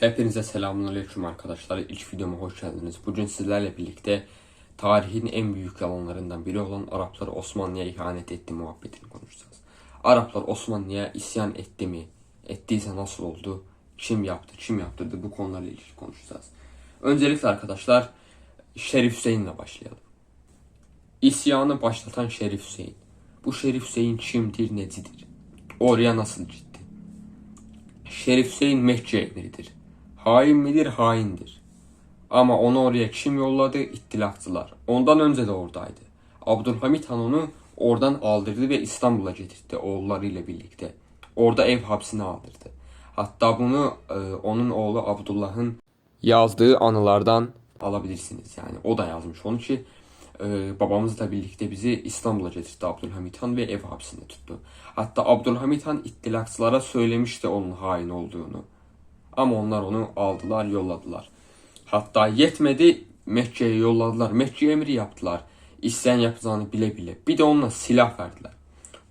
Hepinize selamünaleyküm arkadaşlar. İlk videoma hoş geldiniz. Bugün sizlerle birlikte tarihin en büyük yalanlarından biri olan Araplar Osmanlı'ya ihanet etti muhabbetini konuşacağız. Araplar Osmanlı'ya isyan etti mi? Ettiyse nasıl oldu? Kim yaptı? Kim yaptırdı? Bu konularla ilgili konuşacağız. Öncelikle arkadaşlar Şerif Hüseyin'le başlayalım. İsyanı başlatan Şerif Hüseyin. Bu Şerif Hüseyin kimdir, necidir? Oraya nasıl gitti? Şerif Hüseyin Mehdi emiridir. Hain midir? Haindir. Ama onu oraya kim yolladı? İttilafçılar. Ondan önce de oradaydı. Abdülhamit Han onu oradan aldırdı ve İstanbul'a getirdi oğullarıyla birlikte. Orada ev hapsine aldırdı. Hatta bunu e, onun oğlu Abdullah'ın yazdığı anılardan alabilirsiniz. Yani o da yazmış onu ki e, babamızla birlikte bizi İstanbul'a getirdi Abdülhamit Han ve ev hapsinde tuttu. Hatta Abdülhamit Han ittilakçılara söylemişti onun hain olduğunu. Ama onlar onu aldılar, yolladılar. Hatta yetmedi Mekke'ye yolladılar. Mekke emri yaptılar. İsyan yapacağını bile bile. Bir de onunla silah verdiler.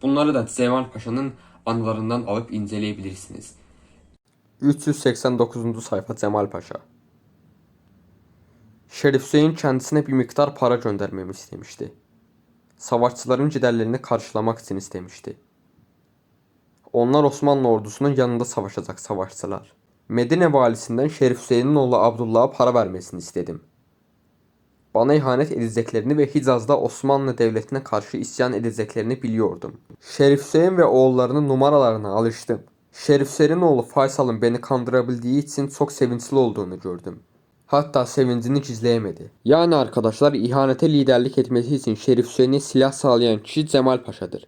Bunları da Cemal Paşa'nın anılarından alıp inceleyebilirsiniz. 389. sayfa Cemal Paşa. Şerif Hüseyin kendisine bir miktar para göndermemi istemişti. Savaşçıların giderlerini karşılamak için istemişti. Onlar Osmanlı ordusunun yanında savaşacak savaşçılar. Medine valisinden Şerif Hüseyin'in oğlu Abdullah'a para vermesini istedim. Bana ihanet edeceklerini ve Hicaz'da Osmanlı Devleti'ne karşı isyan edeceklerini biliyordum. Şerif Hüseyin ve oğullarının numaralarına alıştım. Şerif Hüseyin'in oğlu Faysal'ın beni kandırabildiği için çok sevinçli olduğunu gördüm. Hatta sevincini gizleyemedi. Yani arkadaşlar ihanete liderlik etmesi için Şerif Hüseyin'e silah sağlayan kişi Cemal Paşa'dır.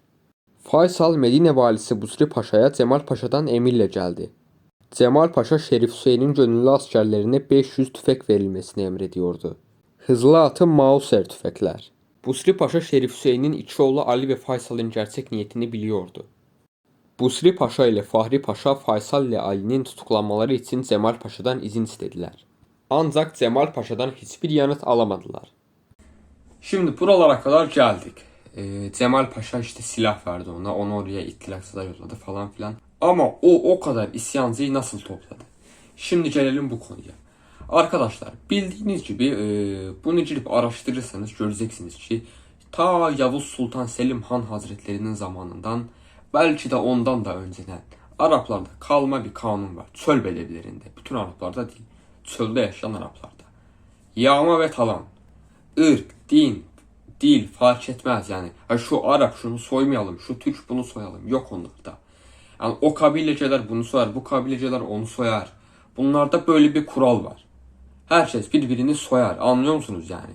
Faysal Medine valisi Busri Paşa'ya Cemal Paşa'dan emirle geldi. Cemal Paşa Şerif Hüseyin'in gönüllü askerlerine 500 tüfek verilmesini emrediyordu. Hızlı atı Mauser tüfekler. Busri Paşa Şerif Hüseyin'in iki oğlu Ali ve Faysal'ın gerçek niyetini biliyordu. Busri Paşa ile Fahri Paşa Faysal ile Ali'nin tutuklanmaları için Cemal Paşa'dan izin istediler. Ancak Cemal Paşa'dan hiçbir yanıt alamadılar. Şimdi buralara kadar geldik. Ee, Cemal Paşa işte silah verdi ona. Onu oraya ittilakçılar yolladı falan filan. Ama o o kadar isyancıyı nasıl topladı? Şimdi gelelim bu konuya. Arkadaşlar bildiğiniz gibi e, bunu gidip araştırırsanız göreceksiniz ki ta Yavuz Sultan Selim Han Hazretlerinin zamanından belki de ondan da önceden Araplarda kalma bir kanun var. Çöl belediyelerinde. Bütün Araplarda değil. Çölde yaşayan Araplarda. Yağma ve talan. ırk, din, dil fark etmez yani. Ha şu Arap şunu soymayalım, şu Türk bunu soyalım. Yok onlarda. Yani o kabileceler bunu soyar, bu kabileceler onu soyar. Bunlarda böyle bir kural var. Herkes birbirini soyar. Anlıyor musunuz yani?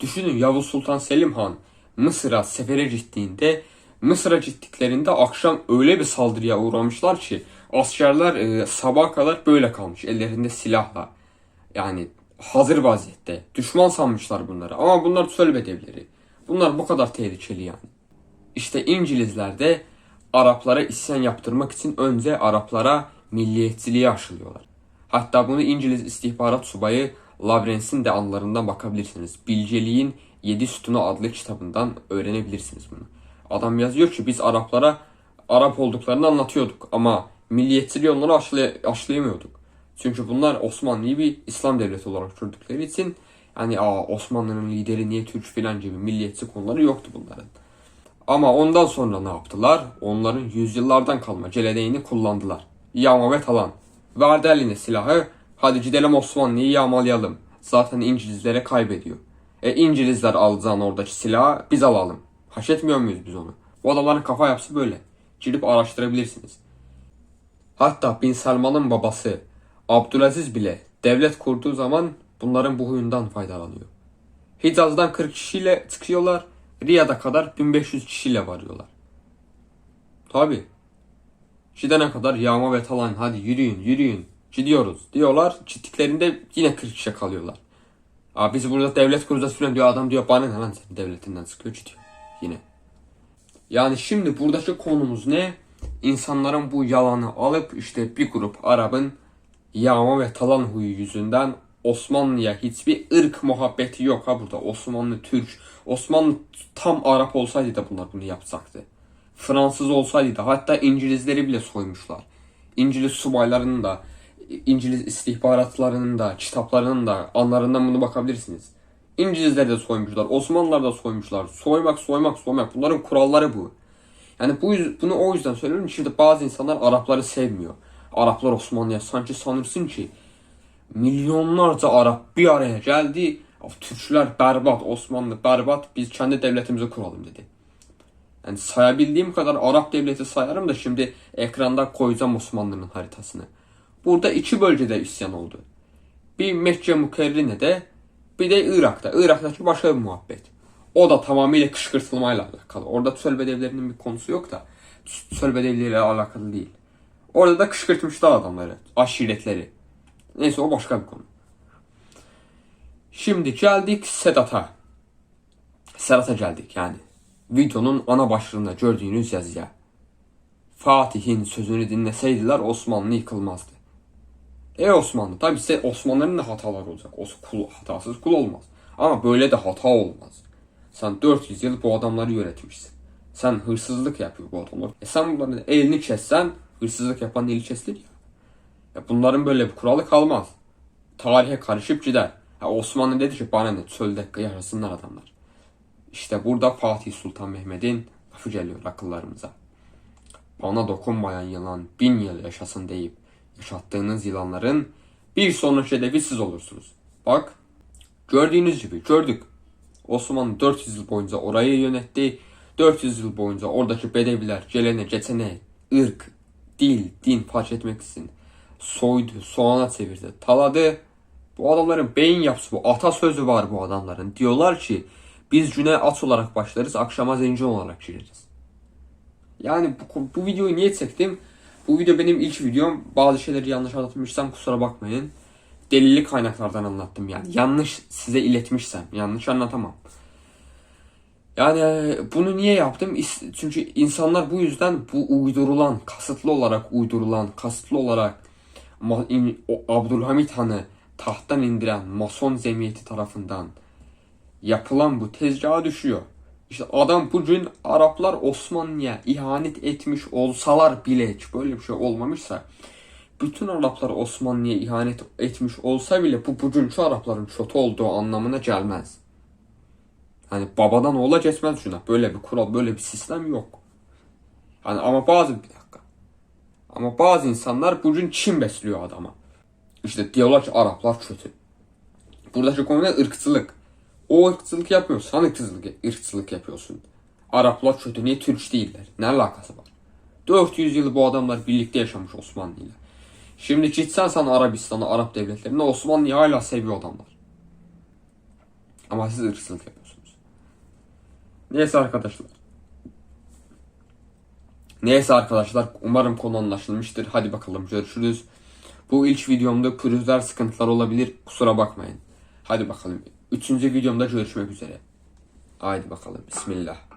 Düşünün Yavuz Sultan Selim Han Mısır'a sefere gittiğinde Mısır'a gittiklerinde akşam öyle bir saldırıya uğramışlar ki askerler e, sabaha kadar böyle kalmış ellerinde silahla. Yani hazır vaziyette. Düşman sanmışlar bunları ama bunlar çöl bedevleri. Bunlar bu kadar tehlikeli yani. İşte İngilizler de Araplara isyan yaptırmak için önce Araplara milliyetçiliği aşılıyorlar. Hatta bunu İngiliz istihbarat subayı Lawrence'in de anılarından bakabilirsiniz. Bilgeliğin Yedi Sütunu adlı kitabından öğrenebilirsiniz bunu. Adam yazıyor ki biz Araplara Arap olduklarını anlatıyorduk ama milliyetçiliği onları aşılay aşılayamıyorduk. Çünkü bunlar Osmanlı'yı bir İslam devleti olarak gördükleri için yani Aa, Osmanlı'nın lideri niye Türk filan gibi milliyetçi konuları yoktu bunların. Ama ondan sonra ne yaptılar? Onların yüzyıllardan kalma geleneğini kullandılar. Yağma ve talan. Verdi silahı. Hadi gidelim Osmanlı'yı yağmalayalım. Zaten İngilizlere kaybediyor. E İngilizler alacağın oradaki silahı biz alalım. Haş etmiyor muyuz biz onu? Bu adamların kafa yapısı böyle. Girip araştırabilirsiniz. Hatta Bin Selman'ın babası Abdülaziz bile devlet kurduğu zaman bunların bu huyundan faydalanıyor. Hicaz'dan 40 kişiyle çıkıyorlar. Riyad'a kadar 1500 kişiyle varıyorlar. Tabi. Gidene kadar yağma ve talan hadi yürüyün yürüyün gidiyoruz diyorlar. Gittiklerinde yine 40 kişi kalıyorlar. Abi biz burada devlet kuracağız falan diyor adam diyor bana ne lan senin devletinden sıkıyor gidiyor yine. Yani şimdi buradaki konumuz ne? İnsanların bu yalanı alıp işte bir grup Arap'ın yağma ve talan huyu yüzünden Osmanlı'ya hiçbir ırk muhabbeti yok ha burada. Osmanlı Türk. Osmanlı tam Arap olsaydı da bunlar bunu yapacaktı. Fransız olsaydı da hatta İngilizleri bile soymuşlar. İngiliz subaylarının da İngiliz istihbaratlarının da, kitaplarının da anlarından bunu bakabilirsiniz. İngilizler de soymuşlar, Osmanlılar da soymuşlar. Soymak, soymak, soymak. Bunların kuralları bu. Yani bu bunu o yüzden söylüyorum. Şimdi bazı insanlar Arapları sevmiyor. Araplar Osmanlı'ya sanki sanırsın ki milyonlarca Arap bir araya geldi. Türkler berbat, Osmanlı berbat. Biz kendi devletimizi kuralım dedi. Yani sayabildiğim kadar Arap devleti sayarım da şimdi ekranda koyacağım Osmanlı'nın haritasını. Burada iki bölgede isyan oldu. Bir Mekke Mükerrine'de bir de Irak'ta. Irak'taki başka bir muhabbet. O da tamamıyla kışkırtılmayla alakalı. Orada Tüsel Bedevlerinin bir konusu yok da Tüsel Bedevleriyle alakalı değil. Orada da kışkırtmışlar adamları, aşiretleri. Neyse o başka bir konu. Şimdi geldik Sedat'a. Sedat'a geldik yani. Videonun ana başlığında gördüğünüz yazıya. Fatih'in sözünü dinleseydiler Osmanlı yıkılmazdı. E Osmanlı tabi ise Osmanlıların da hataları olacak. O kul, hatasız kul olmaz. Ama böyle de hata olmaz. Sen 400 yıl bu adamları yönetmişsin. Sen hırsızlık yapıyor bu adamlar. E sen bunların elini kessen hırsızlık yapan eli kesilir ya. Ya. Bunların böyle bir kuralı kalmaz. Tarihe karışıp gider. Ya Osmanlı dedi ki bana ne çölde yarasınlar adamlar. İşte burada Fatih Sultan Mehmet'in lafı geliyor akıllarımıza. Bana dokunmayan yılan bin yıl yaşasın deyip yaşattığınız yılanların bir sonraki hedefi siz olursunuz. Bak gördüğünüz gibi gördük. Osmanlı 400 yıl boyunca orayı yönetti. 400 yıl boyunca oradaki bedeviler gelene geçene ırk, dil, din fark etmeksizin soydu, soğana çevirdi, taladı. Bu adamların beyin yapısı bu. Atasözü var bu adamların. Diyorlar ki biz güne at olarak başlarız, akşama zenci olarak gireriz. Yani bu, bu videoyu niye çektim? Bu video benim ilk videom. Bazı şeyleri yanlış anlatmışsam kusura bakmayın. Delilli kaynaklardan anlattım yani. Yanlış size iletmişsem. Yanlış anlatamam. Yani bunu niye yaptım? Çünkü insanlar bu yüzden bu uydurulan, kasıtlı olarak uydurulan, kasıtlı olarak Abdülhamit Han'ı tahttan indiren Mason zemiyeti tarafından yapılan bu tezgaha düşüyor. İşte adam bugün Araplar Osmanlı'ya ihanet etmiş olsalar bile hiç böyle bir şey olmamışsa bütün Araplar Osmanlı'ya ihanet etmiş olsa bile bu bugünkü Arapların kötü olduğu anlamına gelmez. Hani babadan oğula geçmez şuna. Böyle bir kural, böyle bir sistem yok. Hani ama bazı. Ama bazı insanlar bugün Çin besliyor adama. İşte diyorlar ki Araplar kötü. Buradaki konu ne? ırkçılık. O ırkçılık yapmıyorsun. Sen ırkçılık, ırkçılık yapıyorsun. Araplar kötü. Niye Türk değiller? Ne alakası var? 400 yıl bu adamlar birlikte yaşamış Osmanlı ile. Şimdi gitsen sen Arabistan'a, Arap devletlerine Osmanlı'yı hala seviyor adamlar. Ama siz ırkçılık yapıyorsunuz. Neyse arkadaşlar. Neyse arkadaşlar umarım konu anlaşılmıştır. Hadi bakalım görüşürüz. Bu ilk videomda pürüzler sıkıntılar olabilir. Kusura bakmayın. Hadi bakalım. Üçüncü videomda görüşmek üzere. Haydi bakalım. Bismillah.